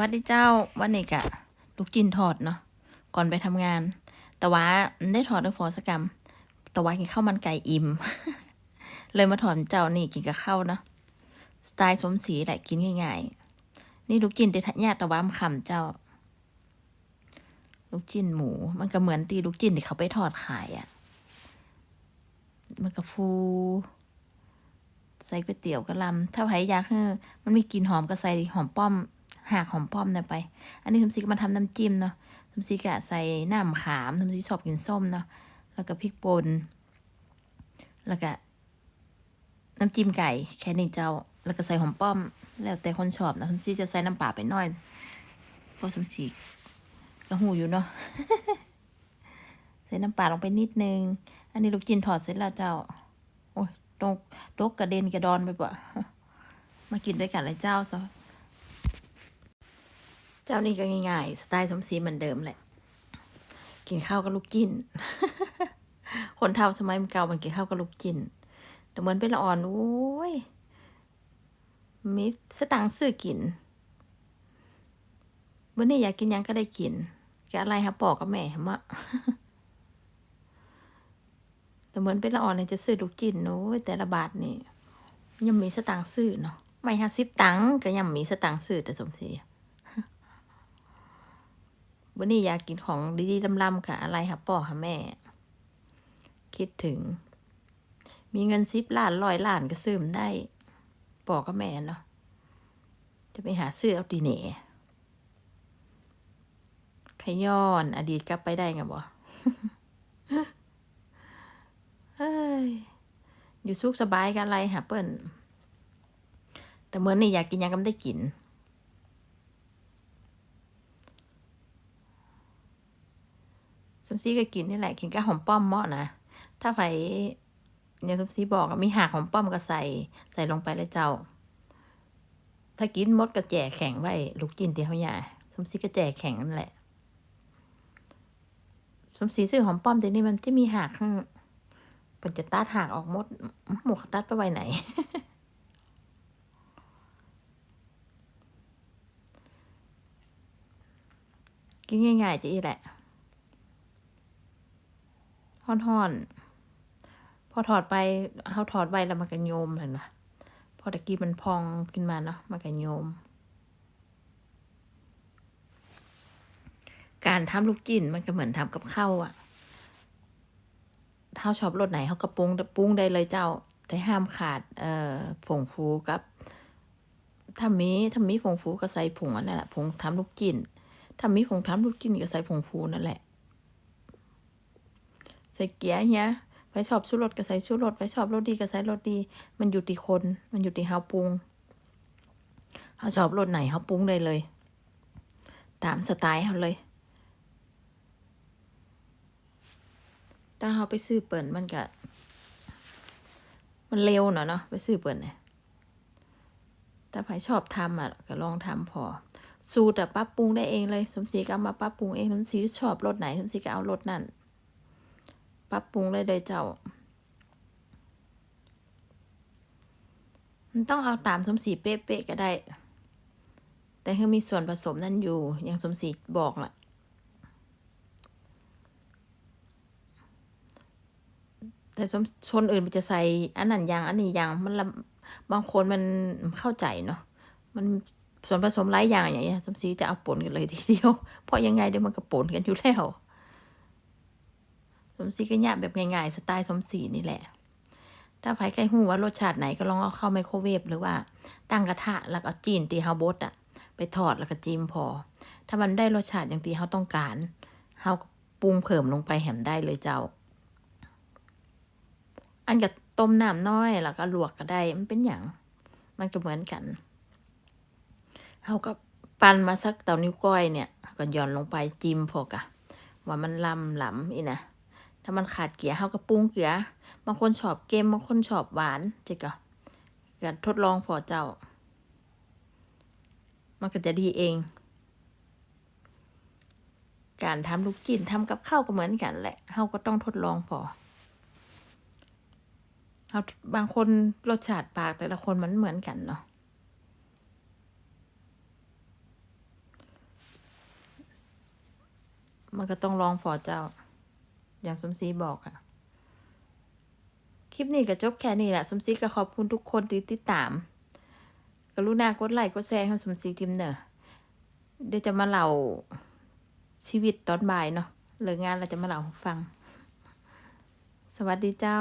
วัสดีเจ้าวันนี้กะลูกจินถอดเนาะก่อนไปทำงาน แต่ว่าได้ถอดด้วยฟอสกรรม แต่ว่ากินข้าวมันไก่อิ่ม เลยมาถอนเจ้านี่กินกับข้าวเนาะสไตล์สมศรีแหละกินง่ายๆ นี่ลูกจินเดทะญาติตะว่ามคำเจ้า ลูกจินหมู มันก็เหมือนตีลูกจินที่เขาไปทอดขายอะ่ะ มันก็ฟูใส่ก๋วยเตี๋ยวกะลำ ถ้าใครอยากให้มันมีกลิ่นหอมก็ใส่หอมป้อม หากหอมป้อมเนี่ยไป อันนี้สมศรีก็มาทำน้ำจิ้มเนาะสมศรีกะใส่น้ำขามสมศรีชอบกินส้มเนาะแล้วก็พริกป่นแล้วก็น้ำจิ้มไก่แค่นี้เจ้า แล้วก็ใส่หอมป้อม แล้วแต่คนชอบนะสมศรีจะใส่น้ำปลาไปน่อยเพราะสมศรีก็หูอยู่เนาะใส่น้ำปลาลงไปนิดนึง อันนี้ลูกจินถอดเสร็จแล้วเจ้า โอ้ยตกตกกระเด็นกระดอนไปปะมากินด้วยกันเลยเจ้าซะ เจ้านี่ก็ง่ายๆ สไตล์สมศรีเหมือนเดิมแหละ กินข้าวกับลูกกิน คนเท่าสมัยมันเก่ามันกินข้าวกับลูกกิน แต่เหมือนเป็นละอ่อนโอ้ย มีสตังค์ซื้อกินวันนี้อยากกินยังก็ได้กินแกอะไรครับปอกกับแม่มะแต่เหมือนเป็นละอ่อนเนี่ยจะซื้อลูกจินโอ้ยแต่ละบาทนี่ยังมีสตังค์ซื้อเนาะไม่ห้าสิบตังค์ก็ยังมีสตังค์ซื้อแต่สมศรี วันนี้อยากกินของดีๆลำๆค่ะ อะไรค่ะพ่อค่ะแม่ คิดถึง มีเงินสิบล้านร้อยล้านก็ซื้อมได้พ่อกับแม่เนาะจะไปหาซื้อเอาตีเน่ขย้อน อดีตกลับไปได้ไงบ่ยอยู่สุขสบายกันอะไรหาเปิ้นแต่เมื่อนี่อยากกินยังก็ไม่ได้กิน สมศรีก็กินนี่แหละกินกับหอมป้อมเหมาะนะถ้าไผอย่างสมศรีบอกมีหากหอมป้อมก็ใส่ใส่ลงไปเลยเจ้า ถ้ากินมดก็แจกแข็งไว้ลูกจินเตียวใหญ่สมศรีก็แจกแข็งนั่นแหละสมศรีซื้อหอมป้อมเดี๋ยวนี้มันจะมีหากข้างมันจะตัดหากออกมดหมวกตัดไปไว้ไหนกินง่ายๆจะอีแหละ ห่อนๆ พอถอดไปเขาถอดไว้แล้วมันก็โยมเห็นปะพอตะกี้มันพองขึ้นมาเนาะมันก็โยม การทำลูกจิ้นมันก็เหมือนทำกับข้าวอะถ้าชอบรสไหนเขาก็ปรุงปรุงได้เลยเจ้า แต่ห้ามขาดเอ่อผงฟูกับถ้ามีถ้ามีผงฟูก็ใส่ผงอันนั่นแหละผงทำลูกจิ้นถ้ามีผงทำลูกจิ้นก็ใส่ผงฟูนั่นแหละ ส่เกียร์เนี่ยไปชอบชูรสก็ใส่ชูรสไปชอบรสดีก็ใส่รสดี มันอยู่ที่คน มันอยู่ที่เฮาปรุงเขาชอบรสไหนเขาปรุงได้เลย ตามสไตล์เขาเลยถ้าเขาไปซื้อเปิ่นมันก็มันเร็วเนาะเนาะไปซื้อเปิ่นเนี่ยถ้าใครชอบทำอะก็ลองทำพอ สูตรอะปรับปรุงได้เองเลย สมศรีก็เอามาปรับปรุงเองสมศรีชอบรสไหนสมศรีก็เอารสนั่น ปรับปรุงเลยเลยเจ้า มันต้องเอาตามสมศรีเป๊ะๆก็ได้ แต่คือมีส่วนผสมนั่นอยู่ อย่างสมศรีบอกแหละแต่สมชนอื่นมันจะใส่อันนั้นอย่างอันนี้อย่างมันละบางคนมันเข้าใจเนาะมันส่วนผสมหลายอย่างอย่างเงี้ยสมศรีจะเอาปนกันเลยทีเดียว เพราะยังไงเดี๋ยวมันก็ปนกันอยู่แล้ว มศรีก็ยาแบบง่ายๆสไตล์สมศรีนี่แหละ ถ้าใครใกล้หูว่ารสชาติไหนก็ลองเอาเข้าไมโครเวฟหรือว่าตั้งกระทะแล้วก็เอาจีนตีเฮาบดอะไปทอดแล้วก็จิ้มพอ ถ้ามันได้รสชาติอย่างที่เขาต้องการเขาปรุงเพิ่มลงไปแหมได้เลยเจ้า อันกับต้มน้ำน้อยแล้วก็ลวกก็ได้มันเป็นอย่างมันก็เหมือนกันเขาก็ปั่นมาสักเต่านิ้วก้อยเนี่ยก็ย่อนลงไปจิ้มพอกะว่ามันลำหลำอีนะ ถ้ามันขาดเกลือเขาก็ปรุงเกลือบางคนชอบเค็มบางคนชอบหวานจิก็ก็ทดลองพอเจ้า มันก็จะดีเอง การทำลูกจิ้นทำกับข้าวก็เหมือนกันแหละเขาก็ต้องทดลองพอเขาบางคนรสชาติปากแต่ละคนมันเหมือนกันเนาะมันก็ต้องลองพอเจ้า อย่างสมศรีบอกค่ะ คลิปนี้ก็จบแค่นี้แหละสมศรีก็ขอบคุณทุกคนที่ติดตาม กรุณากดไลค์กดแชร์ให้สมศรีทิมเนอร์เดี๋ยวจะมาเล่าชีวิตตอนบ่ายเนาะเลิกงานเราจะมาเล่าให้ฟัง สวัสดีเจ้า